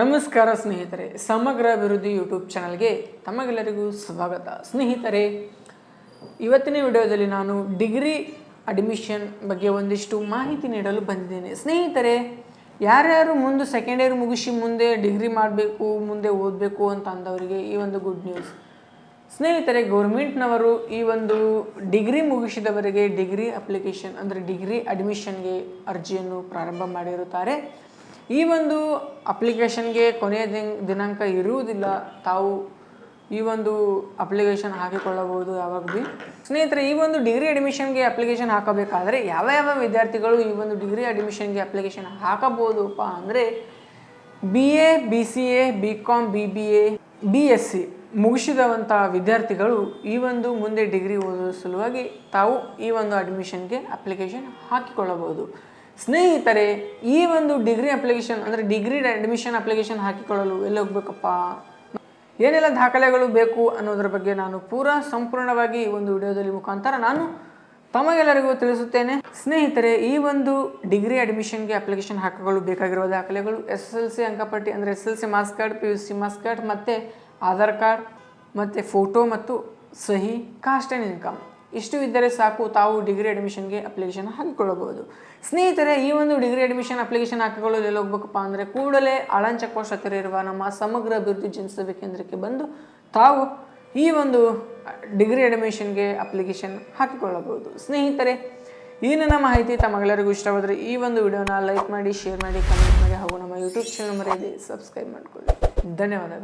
ನಮಸ್ಕಾರ ಸ್ನೇಹಿತರೆ, ಸಮಗ್ರ ಅಭಿವೃದ್ಧಿ ಯೂಟ್ಯೂಬ್ ಚಾನಲ್ಗೆ ತಮಗೆಲ್ಲರಿಗೂ ಸ್ವಾಗತ. ಸ್ನೇಹಿತರೆ, ಇವತ್ತಿನ ವಿಡಿಯೋದಲ್ಲಿ ನಾನು ಡಿಗ್ರಿ ಅಡ್ಮಿಷನ್ ಬಗ್ಗೆ ಒಂದಿಷ್ಟು ಮಾಹಿತಿ ನೀಡಲು ಬಂದಿದ್ದೇನೆ. ಸ್ನೇಹಿತರೆ, ಯಾರ್ಯಾರು ಮುಂದೆ ಸೆಕೆಂಡ್ ಇಯರ್ ಮುಗಿಸಿ ಮುಂದೆ ಡಿಗ್ರಿ ಮಾಡಬೇಕು, ಮುಂದೆ ಓದಬೇಕು ಅಂತ ಅಂದವರಿಗೆ ಈ ಒಂದು ಗುಡ್ ನ್ಯೂಸ್ ಸ್ನೇಹಿತರೆ, ಗೌರ್ಮೆಂಟ್ನವರು ಈ ಒಂದು ಡಿಗ್ರಿ ಮುಗಿಸಿದವರಿಗೆ ಡಿಗ್ರಿ ಅಪ್ಲಿಕೇಶನ್ ಅಂದರೆ ಡಿಗ್ರಿ ಅಡ್ಮಿಷನ್ಗೆ ಅರ್ಜಿಯನ್ನು ಪ್ರಾರಂಭ ಮಾಡಿರುತ್ತಾರೆ. ಈ ಒಂದು ಅಪ್ಲಿಕೇಶನ್ಗೆ ಕೊನೆಯ ದಿನ, ದಿನಾಂಕ ಇರುವುದಿಲ್ಲ. ತಾವು ಈ ಒಂದು ಅಪ್ಲಿಕೇಶನ್ ಹಾಕಿಕೊಳ್ಳಬಹುದು ಯಾವಾಗ ಭೀ. ಸ್ನೇಹಿತರೆ, ಈ ಒಂದು ಡಿಗ್ರಿ ಅಡ್ಮಿಷನ್ಗೆ ಅಪ್ಲಿಕೇಶನ್ ಹಾಕಬೇಕಾದ್ರೆ ಯಾವ ಯಾವ ವಿದ್ಯಾರ್ಥಿಗಳು ಈ ಒಂದು ಡಿಗ್ರಿ ಅಡ್ಮಿಷನ್ಗೆ ಅಪ್ಲಿಕೇಶನ್ ಹಾಕಬಹುದಪ್ಪ ಅಂದರೆ B A, B C A, B com B B A, B S C ಮುಗಿಸಿದವಂಥ ವಿದ್ಯಾರ್ಥಿಗಳು ಈ ಒಂದು ಮುಂದೆ ಡಿಗ್ರಿ ಓದೋ ಸಲುವಾಗಿ ತಾವು ಈ ಒಂದು ಅಡ್ಮಿಷನ್ಗೆ ಅಪ್ಲಿಕೇಶನ್ ಹಾಕಿಕೊಳ್ಳಬಹುದು. ಸ್ನೇಹಿತರೆ, ಈ ಒಂದು ಡಿಗ್ರಿ ಅಪ್ಲಿಕೇಶನ್ ಅಂದರೆ ಡಿಗ್ರಿ ಅಡ್ಮಿಷನ್ ಅಪ್ಲಿಕೇಶನ್ ಹಾಕಿಕೊಳ್ಳಲು ಎಲ್ಲಿ ಹೋಗ್ಬೇಕಪ್ಪ? ಏನೆಲ್ಲ ದಾಖಲೆಗಳು ಬೇಕು ಅನ್ನೋದ್ರ ಬಗ್ಗೆ ನಾನು ಪೂರಾ ಸಂಪೂರ್ಣವಾಗಿ ಈ ಒಂದು ವಿಡಿಯೋದಲ್ಲಿ ಮುಖಾಂತರ ನಾನು ತಮಗೆಲ್ಲರಿಗೂ ತಿಳಿಸುತ್ತೇನೆ. ಸ್ನೇಹಿತರೆ, ಈ ಒಂದು ಡಿಗ್ರಿ ಅಡ್ಮಿಷನ್ಗೆ ಅಪ್ಲಿಕೇಶನ್ ಹಾಕಿಕೊಳ್ಳಲು ಬೇಕಾಗಿರುವ ದಾಖಲೆಗಳು ಎಸ್ ಎಲ್ ಸಿ ಅಂಕಪಟ್ಟಿ ಅಂದರೆ S L C marks card, P U C marks card ಮತ್ತು ಆಧಾರ್ ಕಾರ್ಡ್ ಮತ್ತು ಫೋಟೋ ಮತ್ತು ಸಹಿ ಕಾಸ್ಟ್ ಆ್ಯಂಡ್ ಇನ್ಕಮ್ ಇಷ್ಟು ಇದ್ದರೆ ಸಾಕು, ತಾವು ಡಿಗ್ರಿ ಅಡ್ಮಿಷನ್ಗೆ ಅಪ್ಲಿಕೇಶನ್ ಹಾಕಿಕೊಳ್ಳಬಹುದು. ಸ್ನೇಹಿತರೆ, ಈ ಒಂದು ಡಿಗ್ರಿ ಅಡ್ಮಿಷನ್ ಅಪ್ಲಿಕೇಶನ್ ಹಾಕಿಕೊಳ್ಳಲು ಎಲ್ಲಿ ಹೋಗ್ಬೇಕಪ್ಪ ಅಂದರೆ ಕೂಡಲೇ ಆಳನ್ ಚೆಕ್ ಇರುವ ನಮ್ಮ ಸಮಗ್ರ ಅಭಿವೃದ್ಧಿ ಜನಸೇವೆ ಕೇಂದ್ರಕ್ಕೆ ಬಂದು ತಾವು ಈ ಒಂದು ಡಿಗ್ರಿ ಅಡ್ಮಿಷನ್ಗೆ ಅಪ್ಲಿಕೇಶನ್ ಹಾಕಿಕೊಳ್ಳಬಹುದು. ಸ್ನೇಹಿತರೆ, ಈ ನನ್ನ ಮಾಹಿತಿ ತಮಗೆಲ್ಲರಿಗೂ ಇಷ್ಟವಾದರೆ ಈ ಒಂದು ವಿಡಿಯೋನ ಲೈಕ್ ಮಾಡಿ ಶೇರ್ ಮಾಡಿ ಕಮೆಂಟ್ ಮಾಡಿ ಹಾಗೂ ನಮ್ಮ ಯೂಟ್ಯೂಬ್ ಚಾನಲ್ ಮರೆಯದೆ ಸಬ್ಸ್ಕ್ರೈಬ್ ಮಾಡಿಕೊಳ್ಳಿ. ಧನ್ಯವಾದಗಳು.